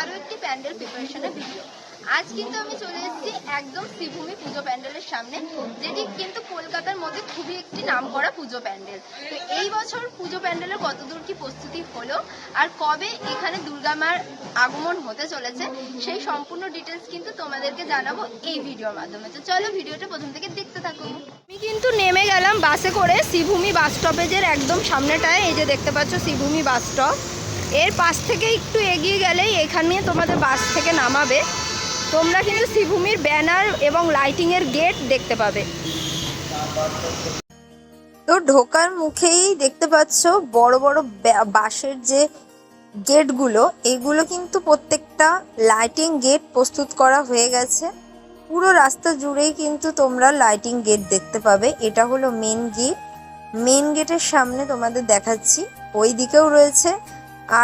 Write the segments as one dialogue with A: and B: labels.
A: আরও একটি প্যান্ডেল প্রিপারেশনের ভিডিও আজ কিন্তু আমি চলে এসেছি একদম শ্রীভূমি পুজো প্যান্ডেলের সামনে, যেটি কিন্তু কলকাতার মধ্যে খুবই একটি নামকরা পুজো প্যান্ডেল। তো এই বছর পুজো প্যান্ডেলের কতদূর কি প্রস্তুতি হলো, আর কবে এখানে দুর্গা মার আগমন হতে চলেছে, সেই সম্পূর্ণ ডিটেলস কিন্তু তোমাদেরকে জানাব এই ভিডিওর মাধ্যমে। তো চলো ভিডিওটা প্রথম থেকে দেখতে থাকো। আমি কিন্তু নেমে গেলাম বাসে করে শ্রীভূমি বাস স্টপেজের একদম সামনেটায় এই যে দেখতে পাচ্ছ শ্রীভূমি বাস স্টপ এর পাশ থেকে একটু এগিয়ে গেলেই এখানে তোমাদের বাস থেকে নামাবে। তোমরা কিন্তু শ্রীভূমির ব্যানার এবং লাইটিংয়ের গেট দেখতে পাবে।
B: তো ঢোকার মুখেই দেখতে পাচ্ছ বড় বড় বাঁশের যে গেটগুলো, এগুলো কিন্তু প্রত্যেকটা লাইটিং গেট প্রস্তুত করা হয়ে গেছে। পুরো রাস্তা জুড়েই কিন্তু তোমরা লাইটিং গেট দেখতে পাবে। এটা হলো মেন গেট। মেন গেটের সামনে তোমাদের দেখাচ্ছি। ওই দিকেও রয়েছে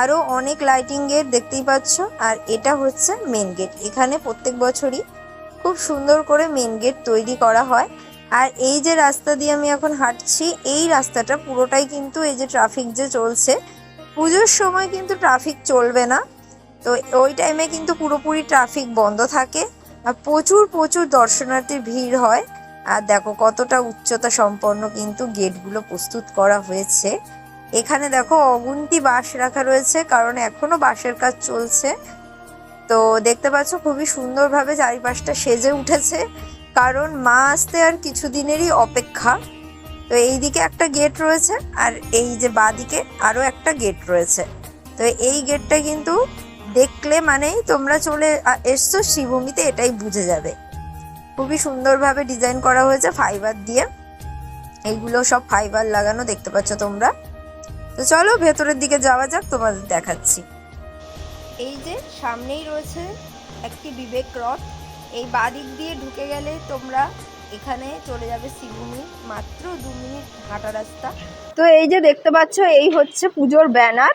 B: আরও অনেক লাইটিং গেট দেখতেই পাচ্ছ, আর এটা হচ্ছে মেন গেট এখানে প্রত্যেক বছরই খুব সুন্দর করে মেন গেট তৈরি করা হয়। আর এই যে রাস্তা দিয়ে আমি এখন হাঁটছি, এই রাস্তাটা পুরোটাই কিন্তু এই যে ট্রাফিক যে চলছে, পুজোর সময় কিন্তু ট্রাফিক চলবে না। তো ওই টাইমে কিন্তু পুরোপুরি ট্রাফিক বন্ধ থাকে, আর প্রচুর প্রচুর দর্শনার্থীর ভিড় হয়। আর দেখো কতটা উচ্চতা সম্পন্ন কিন্তু গেটগুলো প্রস্তুত করা হয়েছে। এখানে দেখো অগুন্তি বাঁশ রাখা রয়েছে, কারণ এখনও বাঁশের কাজ চলছে। তো দেখতে পাচ্ছ খুবই সুন্দরভাবে চারিপাশটা সেজে উঠেছে, কারণ মা আসতে আর কিছুদিনেরই অপেক্ষা। তো এই দিকে একটা গেট রয়েছে, আর এই যে বাদিকে আরও একটা গেট রয়েছে। তো এই গেটটা কিন্তু দেখলে মানেই তোমরা চলে এসছো, শ্রীভূমিতে এটাই বুঝে যাবে। খুবই সুন্দরভাবে ডিজাইন করা হয়েছে ফাইবার দিয়ে। এইগুলো সব ফাইবার লাগানো দেখতে পাচ্ছ তোমরা। তো চলো ভেতরের দিকে যাওয়া যাক তোমাদের দেখাচ্ছি। এই যে সামনেই রয়েছে একটি বিবেক রথ। এই বাদিক দিয়ে ঢুকে গেলে তোমরা এখানে চলে যাবে শ্রীভূমি মাত্র দু মিনিট হাঁটা রাস্তা।
A: তো এই যে দেখতে পাচ্ছ এই হচ্ছে পুজোর ব্যানার।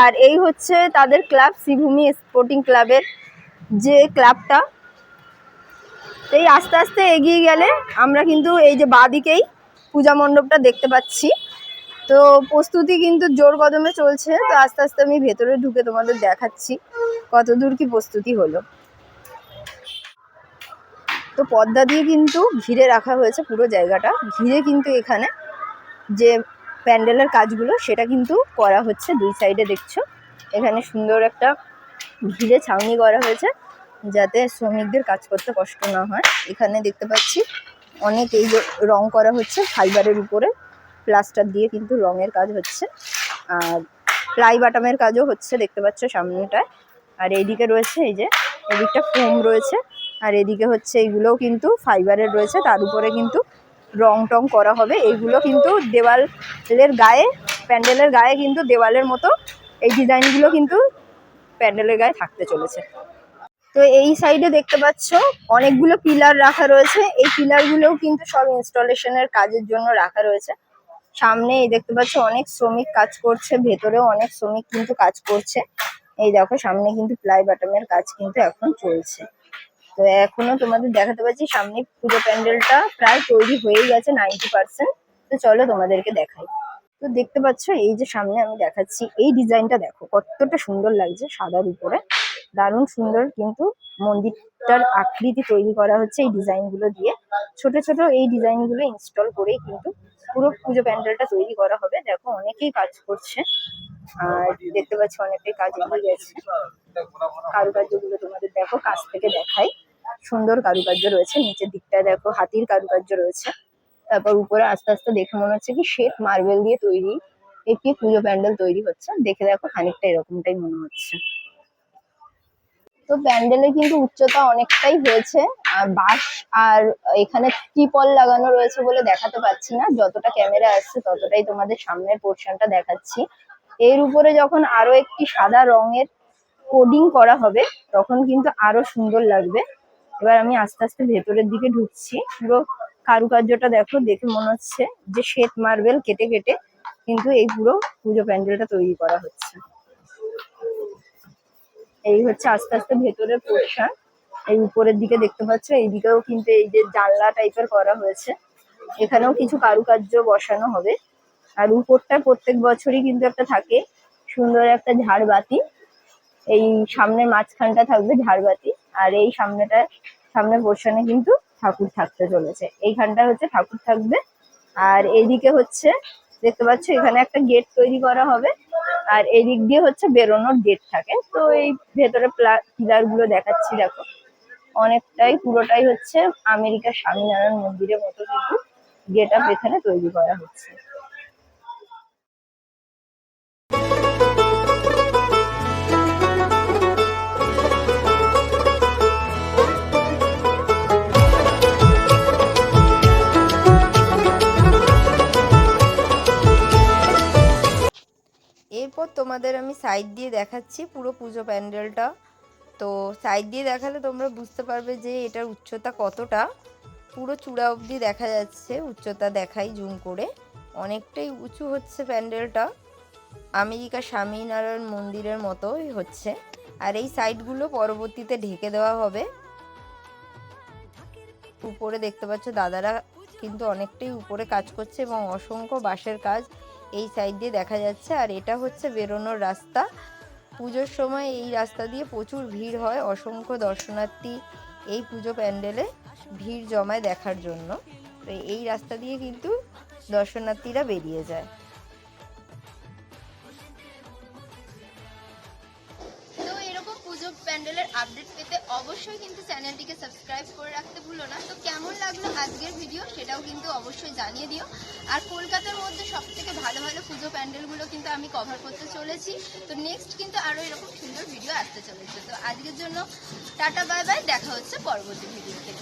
A: আর এই হচ্ছে তাদের ক্লাব শ্রীভূমি স্পোর্টিং ক্লাবের যে ক্লাবটা। তো এই আস্তে আস্তে এগিয়ে গেলে আমরা কিন্তু এই যে বাদিকেই পূজা মণ্ডপটা দেখতে পাচ্ছি। তো প্রস্তুতি কিন্তু জোর কদমে চলছে, তো আস্তে আস্তে আমি ভেতরে ঢুকে তোমাদের দেখাচ্ছি কতদূর কি প্রস্তুতি হলো। তো পর্দা দিয়ে কিন্তু ঘিরে রাখা হয়েছে পুরো জায়গাটা, ঘিরে কিন্তু এখানে যে প্যান্ডেলের কাজগুলো সেটা কিন্তু করা হচ্ছে দুই সাইডে দেখছ। এখানে সুন্দর একটা ঘিরে ছাউনি করা হয়েছে যাতে শ্রমিকদের কাজ করতে কষ্ট না হয়। এখানে দেখতে পাচ্ছি অনেক এই রং করা হচ্ছে ফাইবারের উপরে। প্লাস্টার দিয়ে কিন্তু রঙের কাজ হচ্ছে। আর প্লাই বাটামের কাজও হচ্ছে, দেখতে পাচ্ছ সামনেটায়। আর এইদিকে রয়েছে এই যে, এদিকটা ফোম রয়েছে। আর এদিকে হচ্ছে এইগুলোও কিন্তু ফাইবারের রয়েছে, তার উপরে কিন্তু রং টং করা হবে। এইগুলো কিন্তু দেওয়ালের গায়ে, প্যান্ডেলের গায়ে কিন্তু দেওয়ালের মতো এই ডিজাইনগুলো কিন্তু প্যান্ডেলের গায়ে থাকতে চলেছে। তো এই সাইডে দেখতে পাচ্ছ, অনেকগুলো পিলার রাখা রয়েছে। এই পিলারগুলোও কিন্তু সব ইনস্টলেশনের কাজের জন্য রাখা রয়েছে। সামনে এই দেখতে পাচ্ছ অনেক শ্রমিক কাজ করছে, ভেতরেও অনেক শ্রমিক কিন্তু কাজ করছে। এই দেখো সামনে কিন্তু প্লাই বাটামের কাজ কিন্তু এখন চলছে। তো এখনও তোমাদের দেখাতে পাচ্ছি, সামনে পুজো প্যান্ডেলটা প্রায় তৈরি হয়ে গেছে নাইনটি পার্সেন্ট তো চলো তোমাদেরকে দেখাই। তো দেখতে পাচ্ছ, এই যে সামনে আমি দেখাচ্ছি, এই ডিজাইনটা দেখো, কতটা সুন্দর লাগছে সাদার উপরে। দারুণ সুন্দর কিন্তু মন্দিরটার আকৃতি তৈরি করা হচ্ছে এই ডিজাইনগুলো দিয়ে। ছোট ছোট এই ডিজাইনগুলো ইনস্টল করেই কিন্তু পুরো পুজো প্যান্ডেলটা তৈরি করা হবে। দেখো, অনেকেই কাজ করছে। আর দেখতে পাচ্ছি অনেকেই কাজ এগিয়ে গেছে কারুকার্যগুলো তোমাদের দেখো, কাছ থেকে দেখাই। সুন্দর কারুকার্য রয়েছে। নিচের দিকটায় দেখো, হাতির কারুকার্য রয়েছে। তারপর উপরে আস্তে আস্তে দেখে মনে হচ্ছে কি শ্বেত মার্বেল দিয়ে তৈরি। একটি পুজো প্যান্ডেল তৈরি হচ্ছে। দেখে দেখো খানিকটা এরকমটাই মনে হচ্ছে। তো প্যান্ডেলে কিন্তু উচ্চতা অনেকটাই হয়েছে। বাঁশ আর এখানে ত্রিপল লাগানো রয়েছে বলে দেখাতে পাচ্ছি না। যতটা ক্যামেরা আসছে ততটাই তোমাদের সামনের পোর্শনটা দেখাচ্ছি। এর উপরে যখন আরও একটি সাদা রঙের কোডিং করা হবে, তখন কিন্তু আরও সুন্দর লাগবে। এবার আমি আস্তে আস্তে ভেতরের দিকে ঢুকছি। পুরো কারুকার্যটা দেখো, দেখে মনে হচ্ছে যে শ্বেত মার্বেল কেটে কেটে কিন্তু এই পুরো পুজো প্যান্ডেলটা তৈরি করা হচ্ছে। এই হচ্ছে আস্তে আস্তে ভেতরের পোর্শন। এই উপরের দিকে দেখতে পাচ্ছ, এইদিকেও কিন্তু এই যে জানলা টাইপের করা হয়েছে। এখানেও কিছু কারুকার্য বসানো হবে। আর উপরটা প্রত্যেক বছরই কিন্তু একটা থাকে সুন্দর একটা ঝাড়বাতি।
C: এই সামনের মাঝখানটা থাকবে ঝাড়বাতি। আর এই সামনেটা সামনে পোর্শনে কিন্তু ঠাকুর থাকতে চলেছে। এইখানটা হচ্ছে ঠাকুর থাকবে। আর এইদিকে হচ্ছে দেখতে পাচ্ছ, এখানে একটা গেট তৈরি করা হবে। আর এদিক দিয়ে হচ্ছে বেরোনোর গেট থাকে। তো এই ভেতরে পিলারগুলো দেখাচ্ছি, দেখো। অনেকটাই, পুরোটাই হচ্ছে আমেরিকার স্বামীনারায়ণ মন্দিরের মতো কিন্তু গেট আপ এখানে তৈরি করা হচ্ছে।
A: তোমাদের আমি সাইড দিয়ে দেখাচ্ছি পুরো পুজো প্যান্ডেলটা। তো সাইড দিয়ে দেখালে তোমরা বুঝতে পারবে যে এটার উচ্চতা কতটা। পুরো চূড়া অবধি দেখা যাচ্ছে, উচ্চতা দেখাই জুম করে। অনেকটাই উঁচু হচ্ছে প্যান্ডেলটা। আমেরিকা স্বামীনারায়ণ মন্দিরের মতোই হচ্ছে। আর এই সাইডগুলো পরবর্তীতে ঢেকে দেওয়া হবে। উপরে দেখতে পাচ্ছ দাদারা কিন্তু অনেকটাই উপরে কাজ করছে এবং অসংখ্য বাঁশের কাজ এই সাইড দিয়ে দেখা যাচ্ছে। আর এটা হচ্ছে বেরোনোর রাস্তা। পুজোর সময় এই রাস্তা দিয়ে প্রচুর ভিড় হয় অসংখ্য দর্শনার্থী এই পুজো প্যান্ডেলে ভিড় জমায় দেখার জন্য। তো এই রাস্তা দিয়ে কিন্তু দর্শনার্থীরা বেরিয়ে যায়।
D: প্যান্ডেলের আপডেট পেতে অবশ্যই কিন্তু চ্যানেলটিকে সাবস্ক্রাইব করে রাখতে ভুলো না। তো কেমন লাগল আজকের ভিডিও সেটাও কিন্তু অবশ্যই জানিয়ে দিও। আর কলকাতার মধ্যে সব থেকে ভালো ভালো পুজো প্যান্ডেলগুলো কিন্তু আমি কভার করতে চলেছি। তো নেক্সট কিন্তু আরও এরকম সুন্দর ভিডিও আসতে চলেছে। তো আজকের জন্য টাটা বাই বাই দেখা হচ্ছে পরবর্তী ভিডিওতে